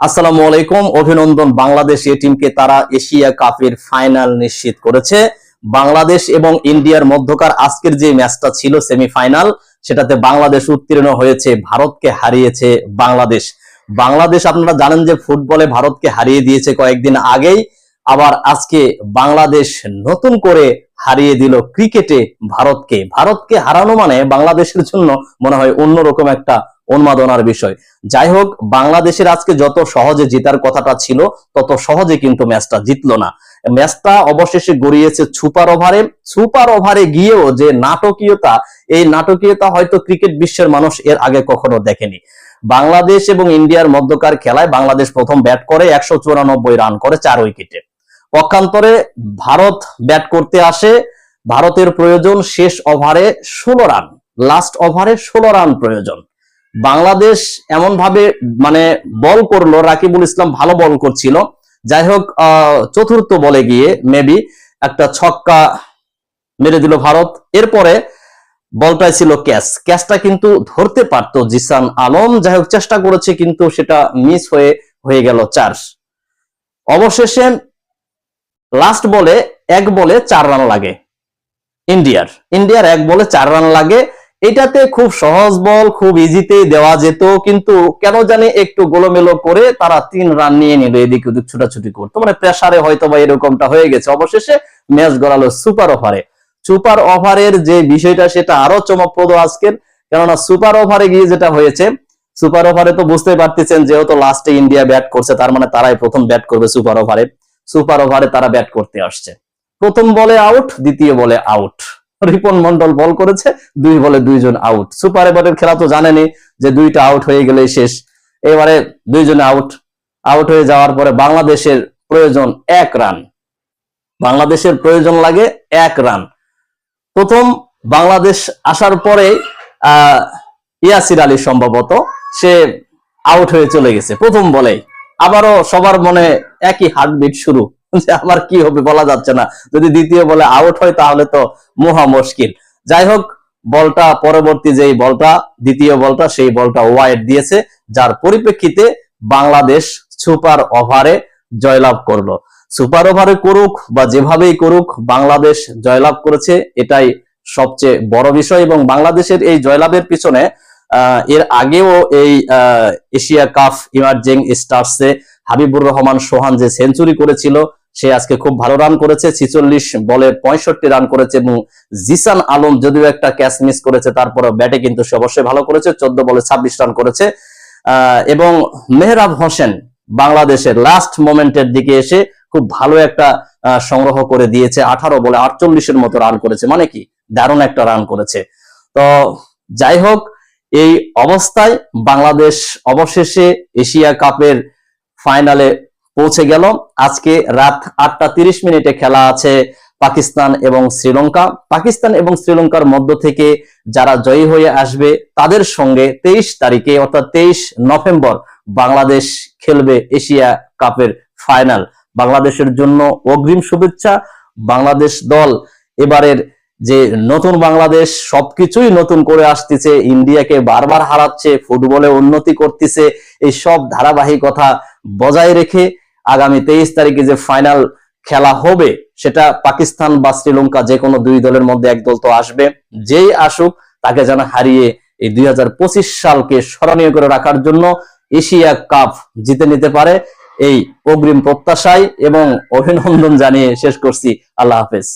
আসসালামু আলাইকুম। অভিনন্দন বাংলাদেশ এ টিমকে তারা এশিয়া কাপের ফাইনাল নিশ্চিত করেছে। বাংলাদেশ এবং ইন্ডিয়ার মধ্যকার আজকের যে ম্যাচটা ছিল সেমিফাইনাল সেটাতে বাংলাদেশ উত্তীর্ণ হয়েছে, ভারতকে হারিয়েছে বাংলাদেশ। বাংলাদেশ আপনারা জানেন যে ফুটবলে ভারতকে হারিয়ে দিয়েছে কয়েকদিন আগেই। আবার আজকে বাংলাদেশ নতুন করে হারিয়ে দিল ক্রিকেটে ভারতকে। ভারতকে হারানো মানে বাংলাদেশের জন্য মনে হয় অন্যরকম একটা উন্মাদনার বিষয়। যাই হোক, বাংলাদেশের আজকে যত সহজে জেতার কথাটা ছিল, তত সহজে কিন্তু ম্যাচটা জিতলো না। ম্যাচটা অবশেষে গড়িয়েছে সুপার ওভারে। সুপার ওভারে গিয়েও যে নাটকীয়তা, এই নাটকীয়তা হয়তো ক্রিকেট বিশ্বের মানুষ এর আগে কখনো দেখেনি। বাংলাদেশ এবং ইন্ডিয়ার মধ্যকার খেলায় বাংলাদেশ প্রথম ব্যাট করে একশো চুরানব্বই রান করে চার উইকেটে। পক্ষান্তরে ভারত ব্যাট করতে আসে। ভারতের প্রয়োজন শেষ ওভারে ষোলো রান, লাস্ট ওভারে ষোলো রান প্রয়োজন। বাংলাদেশ এমন ভাবে মানে বল করল, রাকিবুল ইসলাম ভালো বল করছিল। যাই হোক চতুর্থ বলে গিয়ে মেবি একটা ছক্কা মেরে দিল ভারত। এরপরে বলটাই ছিল ক্যাচ। ক্যাচটা কিন্তু ধরতে পারতো জিসান আলম। যাই হোক, চেষ্টা করেছে কিন্তু সেটা মিস হয়ে হয়ে গেল চার। অবশেষে লাস্ট বলে এক বলে চার রান লাগে। ইন্ডিয়ার। ইন্ডিয়ার এক বলে চার রান লাগে। এটাতে খুব সহজ বল, খুব ইজিতে দেওয়া যেত, কিন্তু কেন জানি একটু গোলমেলো করে তারা তিন রান নিয়ে নিল এদিক ওদিক ছুটাছুটি করতো। মানে প্রেসারে হয়তো বা এরকমটা হয়ে গেছে। অবশেষে ম্যাচ গড়ালো সুপার ওভারে সুপার ওভারের যে বিষয়টা, সেটা আরও চমকপ্রদ আজকের। কেননা সুপার ওভারে গিয়ে যেটা হয়েছে সুপার ওভারে তো বুঝতে পারতেছেন যেহেতু লাস্টে ইন্ডিয়া ব্যাট করছে, তার মানে তারাই প্রথম ব্যাট করবে সুপার ওভারে সুপার ওভারে তারা ব্যাট করতে আসছে। প্রথম বলে আউট দ্বিতীয় বলে আউট রিপন মন্ডল বল করেছে, দুই বলে দুইজন আউট সুপার ওভারের খেলা তো জানেনি যে দুইটা আউট হয়ে গেলেই শেষ। এবারে দুইজনে আউট আউট হয়ে যাওয়ার পরে বাংলাদেশের প্রয়োজন এক রান বাংলাদেশের প্রয়োজন লাগে এক রান প্রথম বাংলাদেশ আসার পরে ইয়াসির আলী সম্ভবত, সে আউট হয়ে চলে গেছে প্রথম বলেই। আবারও সবার মনে একই হার্টবিট শুরু। যে আবার কি হবে বলা যাচ্ছে না। যদি দ্বিতীয় বলে আউট হয়, তাহলে তো মহা মুশকিল। যাই হোক, বলটা পরবর্তী যেই বলটা, দ্বিতীয় বলটা, সেই বলটা ওয়াইড দিয়েছে, যার পরিপ্রেক্ষিতে বাংলাদেশ সুপার ওভারে জয়লাভ করল। সুপার ওভারে করুক বা যেভাবেই করুক, বাংলাদেশ জয়লাভ করেছে, এটাই সবচেয়ে বড় বিষয়। এবং বাংলাদেশের এই জয়লাভের পিছনে এর আগেও এই এশিয়া কাপ ইমার্জিং স্টার্সে হাবিবুর রহমান সোহান যে সেঞ্চুরি করেছিল সে আজকে খুব ভালো রান করেছে, ছিচল্লিশ বলে পঁয়ষট্টি রান করেছে এবং জিসান আলম যদিও একটা ক্যাচ মিস করেছে তারপরে ব্যাটে কিন্তু সে অবশ্যই ভালো করেছে, চোদ্দ বলে ছাব্বিশ রান করেছে। এবং মেহরাব হোসেন বাংলাদেশের লাস্ট মোমেন্টের দিকে এসে খুব ভালো একটা সংগ্রহ করে দিয়েছে, আঠারো বলে আটচল্লিশের মতো রান করেছে মানে কি? দারুণ একটা রান করেছে। তো যাই হোক, এই অবস্থায় বাংলাদেশ অবশেষে এশিয়া কাপের ফাইনালে পৌঁছে গেল। আজকে রাত আটটা তিরিশ মিনিটে খেলা আছে পাকিস্তান এবং শ্রীলঙ্কা। পাকিস্তান এবং শ্রীলঙ্কার মধ্য থেকে যারা জয়ী হয়ে আসবে, তাদের সঙ্গে তেইশ তারিখে, অর্থাৎ তেইশ নভেম্বর, বাংলাদেশ খেলবে এশিয়া কাপের ফাইনাল। বাংলাদেশের জন্য অগ্রিম শুভেচ্ছা, বাংলাদেশ দল। এবারের যে নতুন বাংলাদেশ, সবকিছুই নতুন করে আসতেছে। ইন্ডিয়াকে বারবার হারাচ্ছে, ফুটবলে উন্নতি করতেছে। এই সব ধারাবাহিকতা বজায় রেখে আগামী তেইশ তারিখে যে ফাইনাল খেলা হবে, সেটা পাকিস্তান বা শ্রীলঙ্কা যে কোনো দুই দলের মধ্যে এক দল তো আসবে। যেই আসুক, তাকে যেন হারিয়ে এই দুই হাজার পঁচিশ সালকে স্মরণীয় করে রাখার জন্য এশিয়া কাপ জিতে নিতে পারে। এই অগ্রিম প্রত্যাশায় এবং অভিনন্দন জানিয়ে শেষ করছি। আল্লাহ হাফেজ।